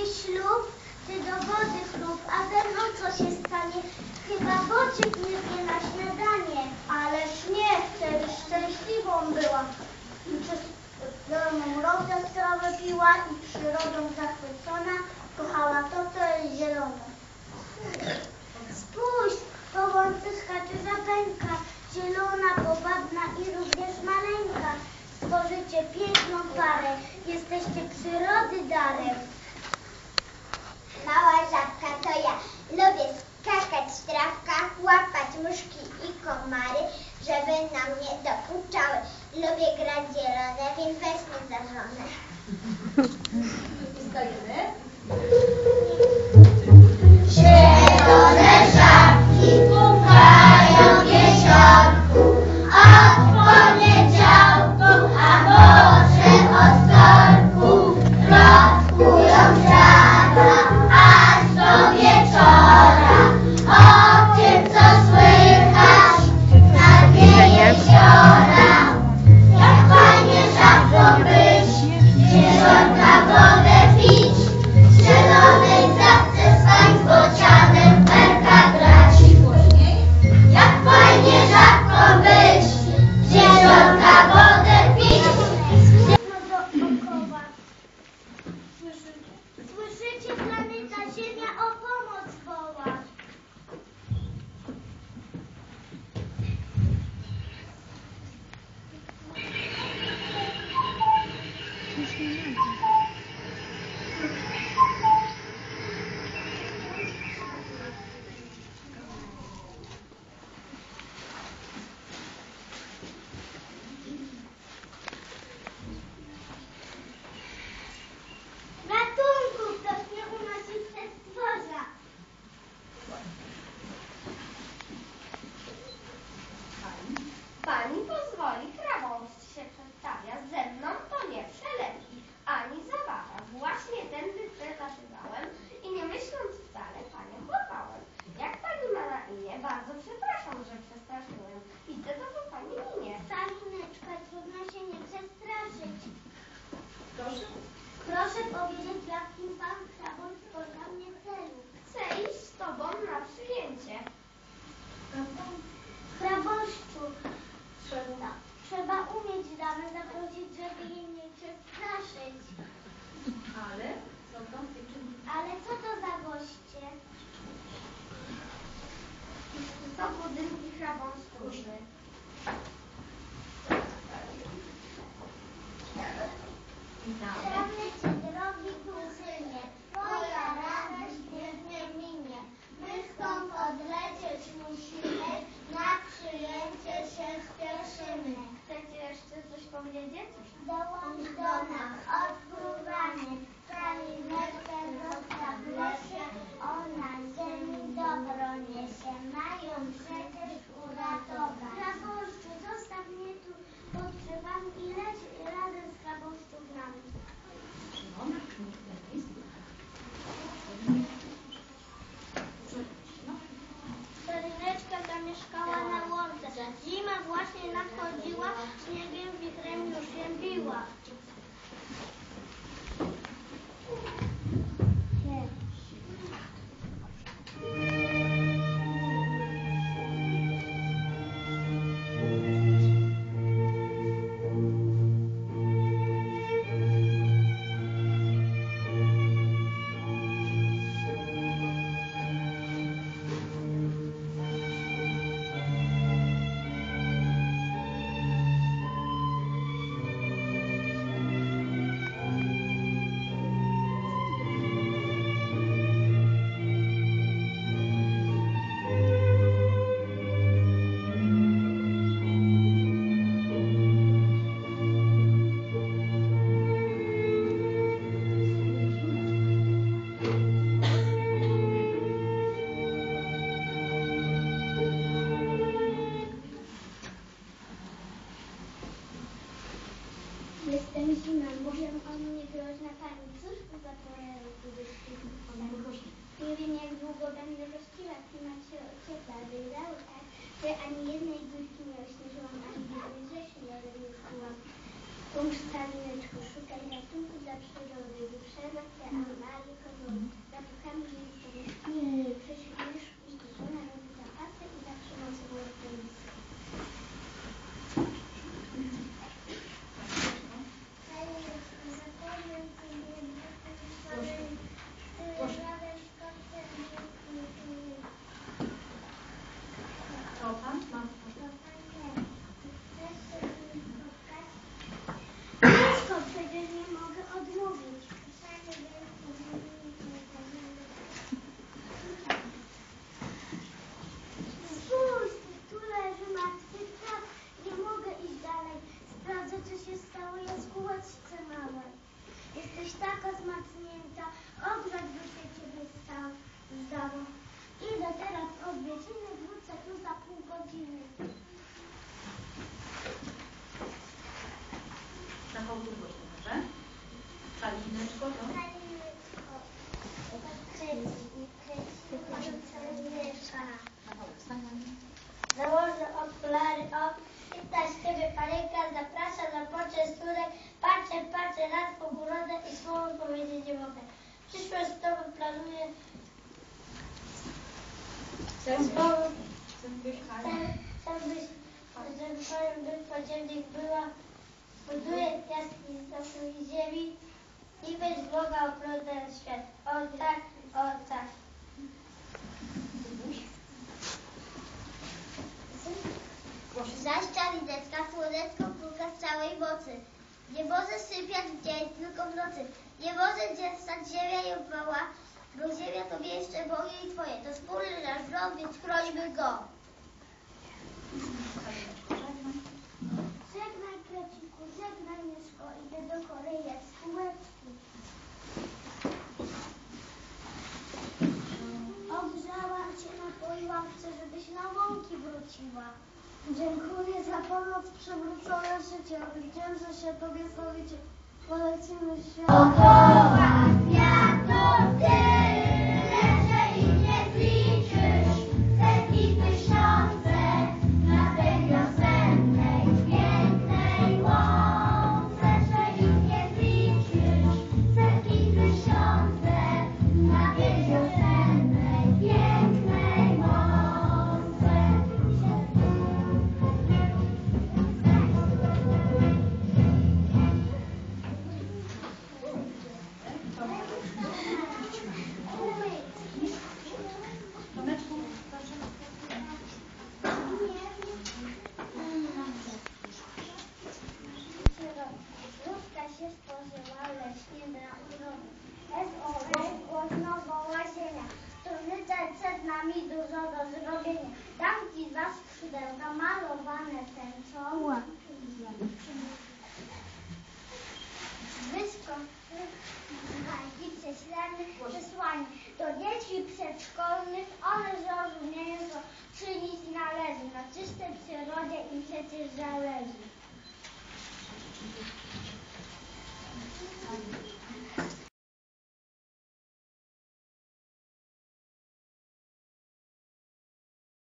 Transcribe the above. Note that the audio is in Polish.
mój ślub, ty do wody chlub, a ze mną co się stanie? Chyba boczyk nie wie na śniadanie. Ależ nie, wtedy szczęśliwą byłam. I przez dolną rowdę trawę piła i przyrodą zachwycona, kochała to, co jest zielone. Spójrz, powąd pyskaczy zapęka, zielona, powabna i również maleńka. Stworzycie piękną parę, jesteście przyrody darem. Muszki i komary, żeby na mnie dokuczały. Lubię grać zielone, więc weźmy za żonę. Stoimy. Proszę? Proszę powiedzieć, jakim pan Krabon spotka mnie celu. Chcę iść z tobą na przyjęcie. Kraboszczu, trzeba, trzeba umieć damy zaprosić, żeby jej nie przestraszyć. Ale? Co to? Ale co to za goście? To budynki krabąskurzy. Pomóż stalineczku, szukaj ratunku dla przyrody. Wyprzedza te animali hodoru. Zapukamy jej sobie śpimy. Prześpiesz i żona robi zapasy i zawsze nocy moje tenisy. Co pan ma? Dziecko, przecież nie mogę odmówić. Spójrz, tu leży martwy ptak. Nie mogę iść dalej. Sprawdzę, co się stało. Jest w kółeczce małej. Jesteś taka zmartwnięta. Ogrzać by się ciebie stał, zdało. Idę teraz odwiedziny, wrócę tu za pół godziny. Rafał Turgoś, dobrze? Kalineczko, to? Rafał, wstań na mnie. Założę okulary, o, patrzę, patrzę nad pogórodę i słowo powiedzieć nie mogę. Przyszłość z tobą planuję, Chcesz? tobą Chcesz być chcę, chcę być, żeby być podziemnik była, buduję piaski z i ziemi i być z Boga oplątać świat. O tak, o tak. Z całej mocy. Nie może sypiać w dzień, tylko w nocy. Nie może gdzie stać ziemia i upała, bo ziemia to miejsce moje i twoje. To wspólny nasz dom, więc chrońmy go. Żegnaj kreciku, żegnaj myszko, idę do Koreja Dziękuję za pomoc, przywrócone życie. Że się tobie powiedzie. Polecimy świat. Dookoła świata tyle, przedszkolnych, one zrozumieją, co czynić należy. Na czystej przyrodzie im przecież zależy.